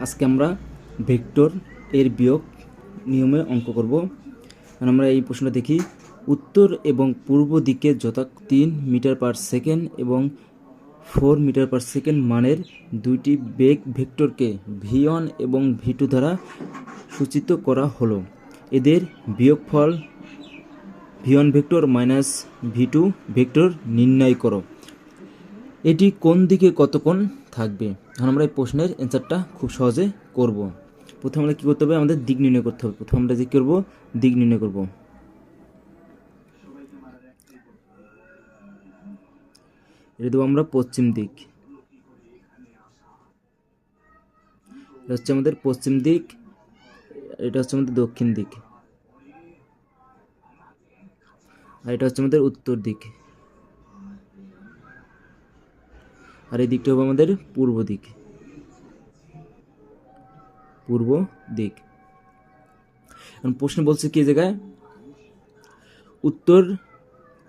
আজকে আমরা ভেক্টর এর বিয়োগ নিয়মে অঙ্ক করব। আমরা এই প্রশ্নটা দেখি। উত্তর এবং পূর্ব দিকে যথা তিন মিটার পার সেকেন্ড এবং ফোর মিটার পার সেকেন্ড মানের দুইটি বেগ ভেক্টরকে ভি এবং ভি টু দ্বারা সূচিত করা হলো। এদের বিয়োগফল V one vector minus V two vector নির্ণয় করো। এটি কোন দিকে কতক্ষণ থাকবে? এখন আমরা এই প্রশ্নের অ্যান্সারটা খুব সহজে করব। প্রথমে আমরা কী করতে হবে? আমাদের দিক নির্ণয় করতে হবে। প্রথমে আমরা যে করব? দিক নির্ণয় করব। এটা দেবো আমরা পশ্চিম দিক। এটা হচ্ছে আমাদের পশ্চিম দিক। এটা হচ্ছে আমাদের দক্ষিণ দিক। আর এটা হচ্ছে আমাদের উত্তর দিক। আর এই দিকটা হবে আমাদের পূর্ব দিক। পূর্ব দিক। এখন প্রশ্ন বলছে কি জায়গায়? উত্তর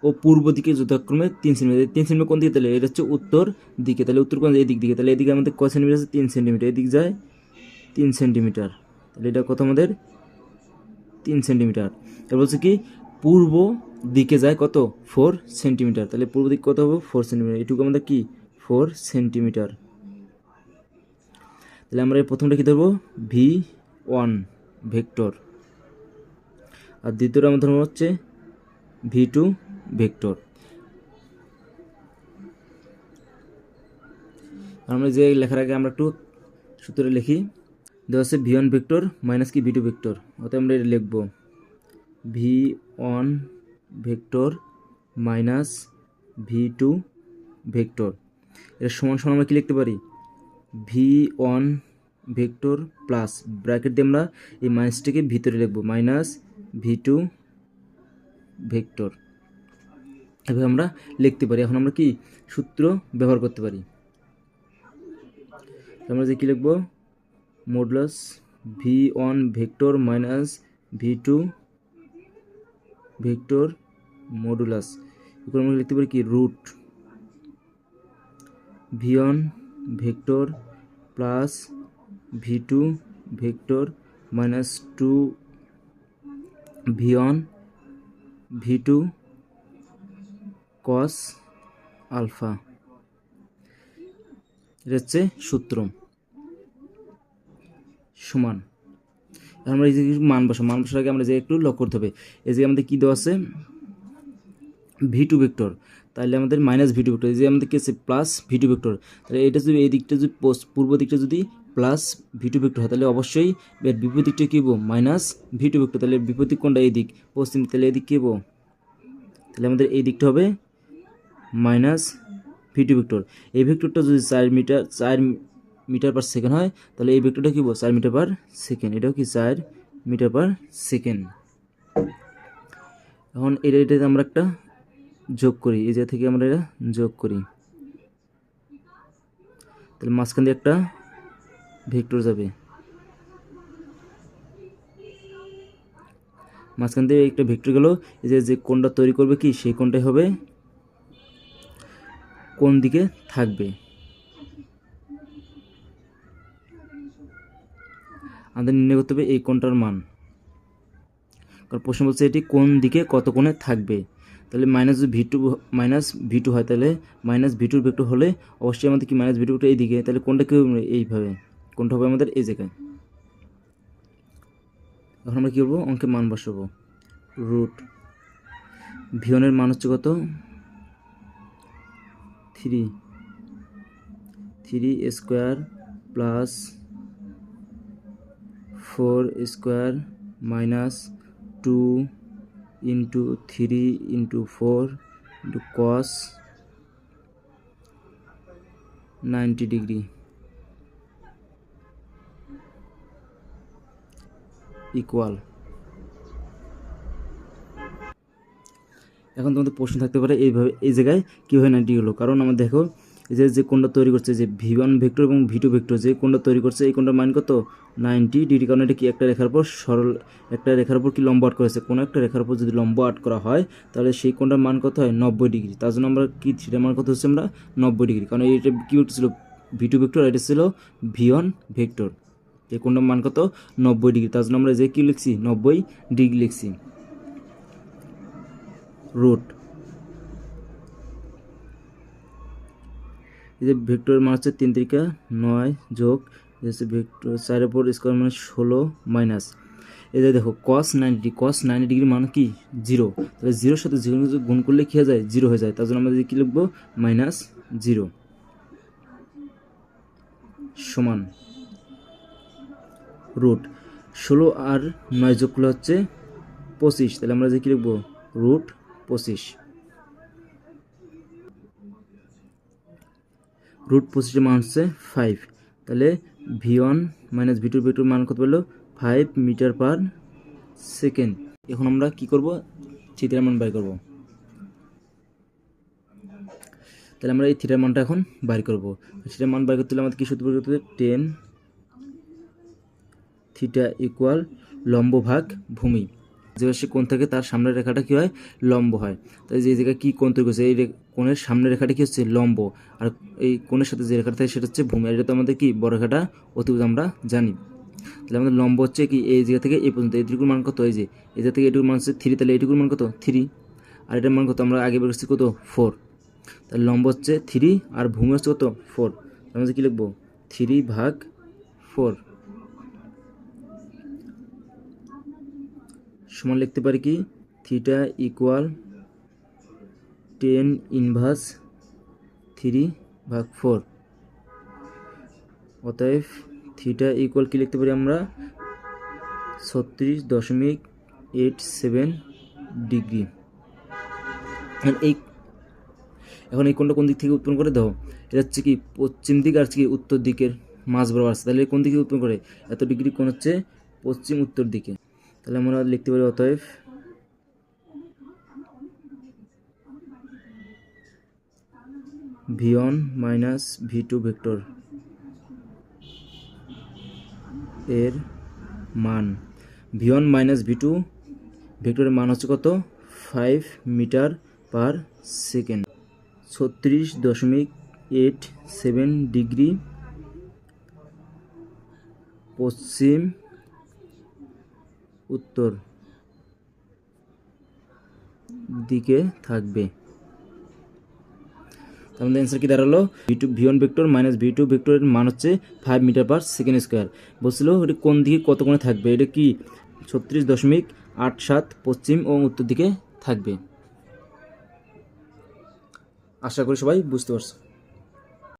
ও পূর্ব দিকে যথাক্রমে তিন সেন্টিমিটার। তিন সেন্টিমিটার কোন দিকে? তাহলে এটা হচ্ছে উত্তর দিকে। তাহলে উত্তর কোন এই দিক দিকে? তাহলে এদিকে আমাদের কয় সেন্টিমিটার আছে? তিন সেন্টিমিটার। এদিক যায় তিন সেন্টিমিটার। তাহলে এটা কত আমাদের? তিন সেন্টিমিটার। এবার বলছে কি, পূর্ব দিকে যায় কত? Four centimetre. তাহলে পূর্ব দিক কত হবে? Four centimetre. এটুকু আমাদের কি ফোর সেন্টিমিটার। তাহলে আমরা এই প্রথমটা কী ধরবো? V one vector. আর দ্বিতীয়টা আমাদের ধরবো হচ্ছে ভি টু ভেক্টর। আমরা যে লেখার আগে আমরা একটু সূত্রে লিখি, দেওয়া আছে ভি ওয়ান ভেক্টর মাইনাস কি ভি টু ভেক্টর। অতএব আমরা এটা লিখব। V one vector minus V two vector. এর সমান সমান আমরা কী লিখতে পারি? V one vector plus bracket দিয়ে আমরা এই মাইনাসটাকে ভিতরে লিখব মাইনাস ভি টু ভেক্টর এভাবে আমরা লিখতে পারি। এখন আমরা কি সূত্র ব্যবহার করতে পারি? আমরা যে কী লিখব? Modulus V one vector minus V two vector modulus এগুলো আমরা লিখতে পারি কি? Root V one vector plus V two vector minus two V one V two cos alpha. এটা হচ্ছে সূত্র। সমান। আমরা এই যে মান বসা মান বসার আগে আমরা যে একটু লক করতে হবে। এই যে আমাদের কী দেওয়া আছে? V two vector. তাহলে আমাদের মাইনাস ভি টু ভেক্টর যে আমাদের কি প্লাস ভি টু ভেক্টর তাহলে এটা যদি এই দিকটা যদি পূর্ব দিকটা যদি প্লাস ভি টু ভেক্টর হয় তাহলে অবশ্যই এর বিপরীত দিকটা কী মাইনাস ভি টু ভেক্টর তাহলে বিপরীত কোনটা? এই দিক। পশ্চিম তাহলে এই দিক কী হব তাহলে আমাদের এই দিকটা হবে মাইনাস ভি টু ভেক্টর এই ভেক্টরটা যদি চার মিটার চার মিটার পার সেকেন্ড হয় তাহলে এই ভেক্টরটা কী চার মিটার পার সেকেন্ড এটাও কি চার মিটার পার সেকেন্ড এখন এটা এটাতে আমরা একটা যোগ করি, এই জায়গা থেকে আমরা এটা যোগ করি। তাহলে মাঝখান দিয়ে একটা ভেক্টর যাবে। মাঝখান দিয়ে একটা ভেক্টর গেল, এই যে যে কোনটা তৈরি করবে কি, সেই কোনটাই হবে কোন দিকে থাকবে। আমাদের নির্ণয় করতে হবে এই কোনটার মান। কারণ প্রশ্ন বলছে এটি কোন দিকে, কত কোণে থাকবে। তাহলে minus V two minus V two হয় তাহলে মাইনাস ভি টুর ভেক্টর হলে অবশ্যই আমাদের কি মাইনাস ভি টু এই দিকে তাহলে কোনটা কি হবে? এইভাবে। কোনটা হবে আমাদের এই জায়গায়? এখন আমরা কী করব অঙ্কে মান বসাবো। রুট ভিয়নের মান হচ্ছে কত? Three three square plus four square minus two into three into four into cos ninety degree equal এখন তোমাদের প্রশ্ন থাকতে পারে এইভাবে, এই জায়গায় কীভাবে নাইনটি হলো কারণ আমার দেখো যে যে কোনটা তৈরি করছে যে ভি ওয়ান ভেক্টর এবং ভি টু ভেক্টর যে কোনটা তৈরি করছে, এই কোনটা মান কত? নাইনটি ডিগ্রি কারণ এটা কি একটা রেখার উপর সরল, একটা রেখার উপর কি লম্ব আট করেছে? কোনো একটা রেখার উপর যদি লম্ব আট করা হয়, তাহলে সেই কোনটার মান কত হয়? নব্বই ডিগ্রি তার জন্য আমরা কি, সেটার মান কত হচ্ছে আমরা? নব্বই ডিগ্রি কারণ এইটা কী ছিল ভি টু ভেক্টর এটা ছিল ভি ওয়ান ভেক্টর এই কোনটার মান কত? নব্বই ডিগ্রি তার জন্য আমরা যে কী লিখছি? নব্বই ডিগ্রি লিখছি। রুট এই যে ভেক্টরের মান হচ্ছে তিন তিরিকা নয় যোগ হচ্ছে ভেক্টর চার উপর স্কোয়ার মানে ষোলো মাইনাস এই যে দেখো cos ninety degree cos ninety degree মান কি? জিরো তাহলে জিরোর সাথে জিরো গুণ করলে কী হয়ে যায়? জিরো হয়ে যায়। তার জন্য আমাদের কী লিখব? মাইনাস জিরো সমান রুট ষোলো আর নয় যোগ করলে হচ্ছে পঁচিশ। তাহলে আমরা যে কী লিখব? রুট পঁচিশ। রুট পঁচিশের মান হচ্ছে ফাইভ তাহলে V one minus V two V টুর মান কত পেল? ফাইভ মিটার পার সেকেন্ড এখন আমরা কি করব? থিটার মান বাই করব। তাহলে আমরা এই থিটার মানটা এখন বাইর করব। থিটার মান বাইর করতে হলে আমাদের কি সূত্র করতে হবে? টেন থিটা ইকুয়াল লম্ব ভাগ ভূমি। যে কোণ থাকে তার সামনের রেখাটা কি হয়? লম্ব হয়। তাই যে জায়গায় কি কোণ তৈরি করছে? এই কোণের সামনের রেখাটা কি হচ্ছে? লম্ব। আর এই কোণের সাথে যে রেখাটা থাকে সেটা হচ্ছে ভূমি। আর এটা তো আমাদের কি? বড় রেখাটা অতিভুজ আমরা জানি। তাহলে আমাদের লম্ব হচ্ছে কি? এই জায়গা থেকে এই পর্যন্ত। এইটুকুর মান কত? এই যে এই জায়গা থেকে এইটুকুর মান হচ্ছে থ্রি। তাহলে এইটুকুর মান কত? থ্রি। আর এটার মান কত? আমরা আগে বের করছি কত? ফোর। তাহলে লম্ব হচ্ছে থ্রি আর ভূমি হচ্ছে কত? ফোর। আমরা কি লিখব? থ্রি ভাগ ফোর। সমান লিখতে পারি কি? Theta equal tan inverse three ভাগ ফোর। অতএব থিটা ইকুয়াল কি লিখতে পারি আমরা? ছত্রিশ দশমিক এইট সেভেন ডিগ্রি। এই এখন এই কোনটা কোন দিক থেকে উৎপন্ন করে? দাও এটা হচ্ছে কি পশ্চিম দিক আর কি উত্তর দিকের মাঝ বরাবর আছে। তাহলে কোন দিকে উৎপন্ন করে? এত ডিগ্রি কোন হচ্ছে পশ্চিম উত্তর দিকে। তাহলে আমরা লিখতে পারি অতএব V one minus V two vector এর মান। V one minus V two ভেক্টরের মান হচ্ছে কত? Five metre per second. ছত্রিশ দশমিক এইট সেভেন ডিগ্রি পশ্চিম উত্তর দিকে থাকবে। মধ্যে অ্যান্সার কি দাঁড়াল? V two V one vector minus V two ভেক্টরের মান হচ্ছে five metre per second square বলছিল এটা কোন দিকে কত কোণে থাকবে? এটা কি ছত্রিশ দশমিক আট সাত পশ্চিম ও উত্তর দিকে থাকবে? আশা করি সবাই বুঝতে পারছ।